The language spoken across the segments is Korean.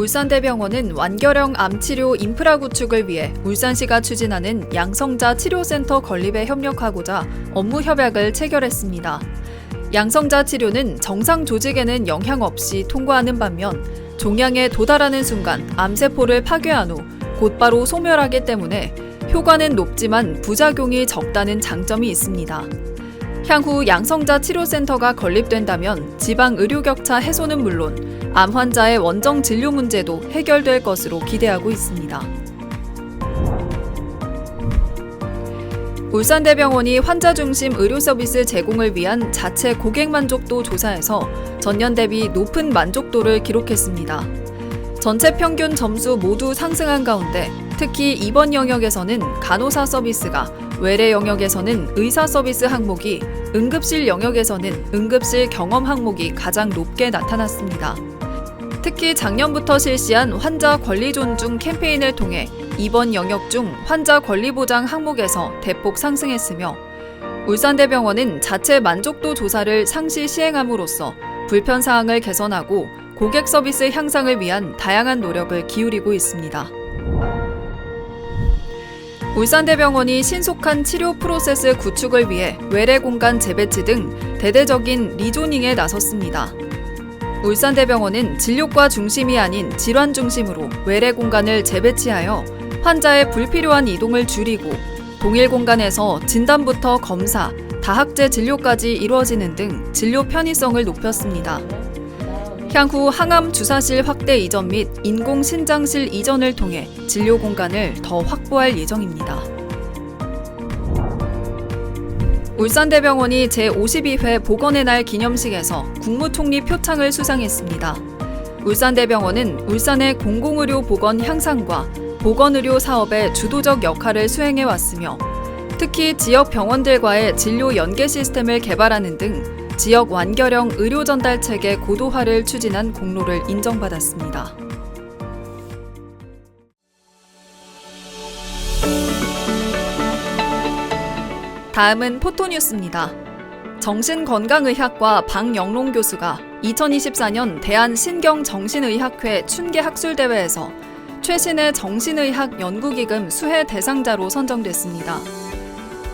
울산대병원은 완결형 암치료 인프라 구축을 위해 울산시가 추진하는 양성자 치료센터 건립에 협력하고자 업무 협약을 체결했습니다. 양성자 치료는 정상 조직에는 영향 없이 통과하는 반면 종양에 도달하는 순간 암세포를 파괴한 후 곧바로 소멸하기 때문에 효과는 높지만 부작용이 적다는 장점이 있습니다. 향후 양성자 치료센터가 건립된다면 지방 의료 격차 해소는 물론 암 환자의 원정 진료 문제도 해결될 것으로 기대하고 있습니다. 울산대병원이 환자 중심 의료 서비스 제공을 위한 자체 고객 만족도 조사에서 전년 대비 높은 만족도를 기록했습니다. 전체 평균 점수 모두 상승한 가운데 특히 입원 영역에서는 간호사 서비스가 외래 영역에서는 의사 서비스 항목이 응급실 영역에서는 응급실 경험 항목이 가장 높게 나타났습니다. 특히 작년부터 실시한 환자 권리 존중 캠페인을 통해 입원 영역 중 환자 권리 보장 항목에서 대폭 상승했으며 울산대병원은 자체 만족도 조사를 상시 시행함으로써 불편 사항을 개선하고 고객 서비스 향상을 위한 다양한 노력을 기울이고 있습니다. 울산대병원이 신속한 치료 프로세스 구축을 위해 외래 공간 재배치 등 대대적인 리조닝에 나섰습니다. 울산대병원은 진료과 중심이 아닌 질환 중심으로 외래 공간을 재배치하여 환자의 불필요한 이동을 줄이고 동일 공간에서 진단부터 검사, 다학제 진료까지 이루어지는 등 진료 편의성을 높였습니다. 향후 항암 주사실 확대 이전 및 인공 신장실 이전을 통해 진료 공간을 더 확보할 예정입니다. 울산대병원이 제52회 보건의 날 기념식에서 국무총리 표창을 수상했습니다. 울산대병원은 울산의 공공의료 보건 향상과 보건의료 사업의 주도적 역할을 수행해 왔으며 특히 지역 병원들과의 진료 연계 시스템을 개발하는 등 지역 완결형 의료 전달 체계 고도화를 추진한 공로를 인정받았습니다. 다음은 포토뉴스입니다. 정신건강의학과 박영롱 교수가 2024년 대한신경정신의학회 춘계학술대회에서 최신의 정신의학 연구기금 수혜 대상자로 선정됐습니다.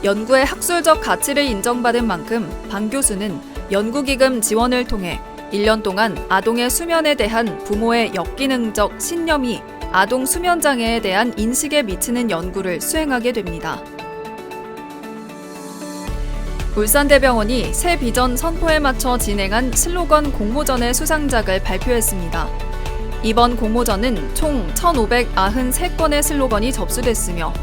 연구의 학술적 가치를 인정받은 만큼 방 교수는 연구기금 지원을 통해 1년 동안 아동의 수면에 대한 부모의 역기능적 신념이 아동 수면장애에 대한 인식에 미치는 연구를 수행하게 됩니다. 울산대병원이 새 비전 선포에 맞춰 진행한 슬로건 공모전의 수상작을 발표했습니다. 이번 공모전은 총 1,593건의 슬로건이 접수됐으며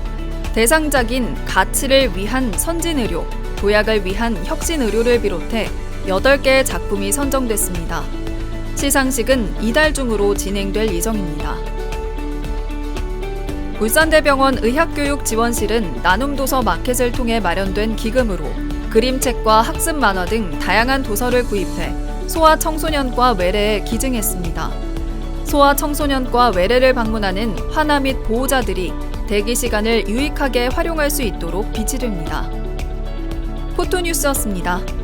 대상작인 가치를 위한 선진의료, 도약을 위한 혁신의료를 비롯해 8개의 작품이 선정됐습니다. 시상식은 이달 중으로 진행될 예정입니다. 울산대병원 의학교육지원실은 나눔도서 마켓을 통해 마련된 기금으로 그림책과 학습 만화 등 다양한 도서를 구입해 소아 청소년과 외래에 기증했습니다. 소아 청소년과 외래를 방문하는 환아 및 보호자들이 대기 시간을 유익하게 활용할 수 있도록 비치됩니다. 포토뉴스였습니다.